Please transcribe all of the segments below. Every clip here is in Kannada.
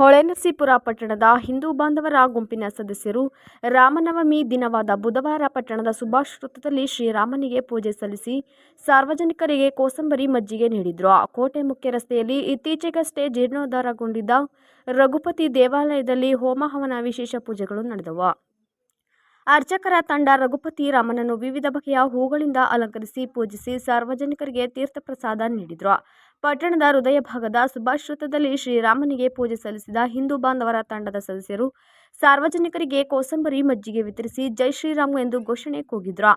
ಹೊಳೆನರಸೀಪುರ ಪಟ್ಟಣದ ಹಿಂದೂ ಬಾಂಧವರ ಗುಂಪಿನ ಸದಸ್ಯರು ರಾಮನವಮಿ ದಿನವಾದ ಬುಧವಾರ ಪಟ್ಟಣದ ಸುಭಾಷ್ ವೃತ್ತದಲ್ಲಿ ಶ್ರೀರಾಮನಿಗೆ ಪೂಜೆ ಸಲ್ಲಿಸಿ ಸಾರ್ವಜನಿಕರಿಗೆ ಕೋಸಂಬರಿ ಮಜ್ಜಿಗೆ ನೀಡಿದರು. ಕೋಟೆ ಮುಖ್ಯ ರಸ್ತೆಯಲ್ಲಿ ಇತ್ತೀಚೆಗಷ್ಟೇ ಜೀರ್ಣೋದ್ಧಾರಗೊಂಡಿದ್ದ ರಘುಪತಿ ದೇವಾಲಯದಲ್ಲಿ ಹೋಮ ಹವನ ವಿಶೇಷ ಪೂಜೆಗಳು ನಡೆದವು. ಅರ್ಚಕರ ತಂಡ ರಘುಪತಿ ರಾಮನನ್ನು ವಿವಿಧ ಬಗೆಯ ಹೂಗಳಿಂದ ಅಲಂಕರಿಸಿ ಪೂಜಿಸಿ ಸಾರ್ವಜನಿಕರಿಗೆ ತೀರ್ಥ ಪ್ರಸಾದ ನೀಡಿದರು. ಪಟ್ಟಣದ ಹೃದಯ ಭಾಗದ ಸುಭಾಷ್ ವೃತ್ತದಲ್ಲಿ ಶ್ರೀರಾಮನಿಗೆ ಪೂಜೆ ಸಲ್ಲಿಸಿದ ಹಿಂದೂ ಬಾಂಧವರ ತಂಡದ ಸದಸ್ಯರು ಸಾರ್ವಜನಿಕರಿಗೆ ಕೋಸಂಬರಿ ಮಜ್ಜಿಗೆ ವಿತರಿಸಿ ಜೈ ಶ್ರೀರಾಮ್ ಎಂದು ಘೋಷಣೆ ಕೂಗಿದ್ರು.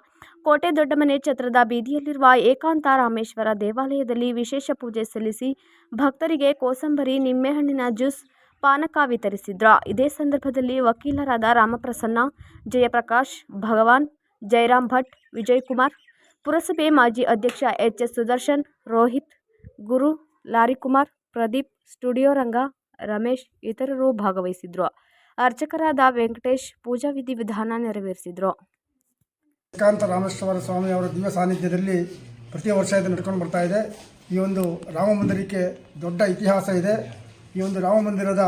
ಕೋಟೆ ದೊಡ್ಡಮನೆ ಛತ್ರದ ಬೀದಿಯಲ್ಲಿರುವ ಏಕಾಂತ ರಾಮೇಶ್ವರ ದೇವಾಲಯದಲ್ಲಿ ವಿಶೇಷ ಪೂಜೆ ಸಲ್ಲಿಸಿ ಭಕ್ತರಿಗೆ ಕೋಸಂಬರಿ, ನಿಂಬೆಹಣ್ಣಿನ ಜ್ಯೂಸ್, ಪಾನಕ ವಿತರಿಸಿದ್ರು. ಇದೇ ಸಂದರ್ಭದಲ್ಲಿ ವಕೀಲರಾದ ರಾಮಪ್ರಸನ್ನ, ಜಯಪ್ರಕಾಶ್, ಭಗವಾನ್, ಜಯರಾಮ್ ಭಟ್, ವಿಜಯ್ ಕುಮಾರ್, ಪುರಸಭೆ ಮಾಜಿ ಅಧ್ಯಕ್ಷ H S Sudarshan, Rohit Guru ಲಾರಿಕುಮಾರ್, Pradeep, studio Ranga, Ramesh ಇತರರು ಭಾಗವಹಿಸಿದ್ರು. ಅರ್ಚಕರಾದ ವೆಂಕಟೇಶ್ ಪೂಜಾ ವಿಧಿ ವಿಧಾನ ನೆರವೇರಿಸಿದ್ರು. ಶ್ರೀಕಾಂತ ರಾಮೇಶ್ವರ ಸ್ವಾಮಿ ಅವರ ದಿವ್ಯ ಸಾನ್ನಿಧ್ಯದಲ್ಲಿ ಪ್ರತಿ ವರ್ಷ ಇದು ನಡ್ಕೊಂಡು ಬರ್ತಾ ಇದೆ. ಈ ಒಂದು ರಾಮ ಮಂದಿರಕ್ಕೆ ದೊಡ್ಡ ಇತಿಹಾಸ ಇದೆ. ಈ ಒಂದು ರಾಮ ಮಂದಿರದ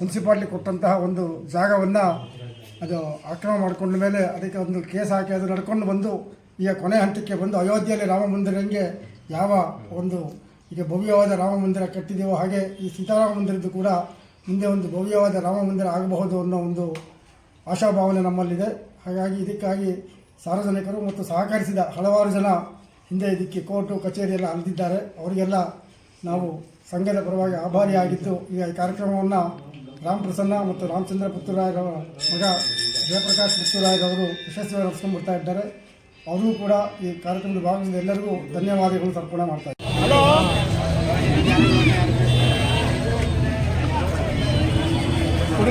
ಮುನ್ಸಿಪಾಲ್ಟಿ ಕೊಟ್ಟಂತಹ ಒಂದು ಜಾಗವನ್ನು ಅದು ಆಕ್ರಮಣ ಮಾಡಿಕೊಂಡ ಮೇಲೆ ಅದಕ್ಕೆ ಒಂದು ಕೇಸ್ ಹಾಕಿ ಅದು ನಡ್ಕೊಂಡು ಬಂದು, ಈಗ ಕೊನೆ ಹಂತಕ್ಕೆ ಬಂದು ಅಯೋಧ್ಯೆಯಲ್ಲಿ ರಾಮ ಮಂದಿರಂಗೆ ಯಾವ ಒಂದು ಈಗ ಭವ್ಯವಾದ ರಾಮ ಮಂದಿರ ಕಟ್ಟಿದೆಯೋ ಹಾಗೆ ಈ ಸೀತಾರಾಮ ಮಂದಿರದ್ದು ಕೂಡ ಮುಂದೆ ಒಂದು ಭವ್ಯವಾದ ರಾಮ ಮಂದಿರ ಆಗಬಹುದು ಅನ್ನೋ ಒಂದು ಆಶಾಭಾವನೆ ನಮ್ಮಲ್ಲಿದೆ. ಹಾಗಾಗಿ ಇದಕ್ಕಾಗಿ ಸಾರ್ವಜನಿಕರು ಮತ್ತು ಸಹಕರಿಸಿದ ಹಲವಾರು ಜನ ಹಿಂದೆ ಇದಕ್ಕೆ ಕೋರ್ಟು, ಕಚೇರಿ ಎಲ್ಲ ಅಲೆದಿದ್ದಾರೆ. ಅವರಿಗೆಲ್ಲ ನಾವು ಸಂಘದ ಪರವಾಗಿ ಆಭಾರಿಯಾಗಿದ್ದು ಈಗ ಈ ಕಾರ್ಯಕ್ರಮವನ್ನು ರಾಮ್ ಪ್ರಸನ್ನ ಮತ್ತು ರಾಮಚಂದ್ರ ಪುತ್ತೂರಾಯರವರ ಮಗ ಜಯಪ್ರಕಾಶ್ ಪುತ್ತೂರಾಯರವರು ಯಶಸ್ವಿಯಾಗಿ ನಡೆಸ್ಕೊಂಡು ಬರ್ತಾ ಇದ್ದಾರೆ. ಅವರು ಕೂಡ ಈ ಕಾರ್ಯಕ್ರಮದ ಭಾಗದಿಂದ ಎಲ್ಲರಿಗೂ ಧನ್ಯವಾದಗಳು ತರ್ಪಣೆ ಮಾಡ್ತಾ ಇದ್ದಾರೆ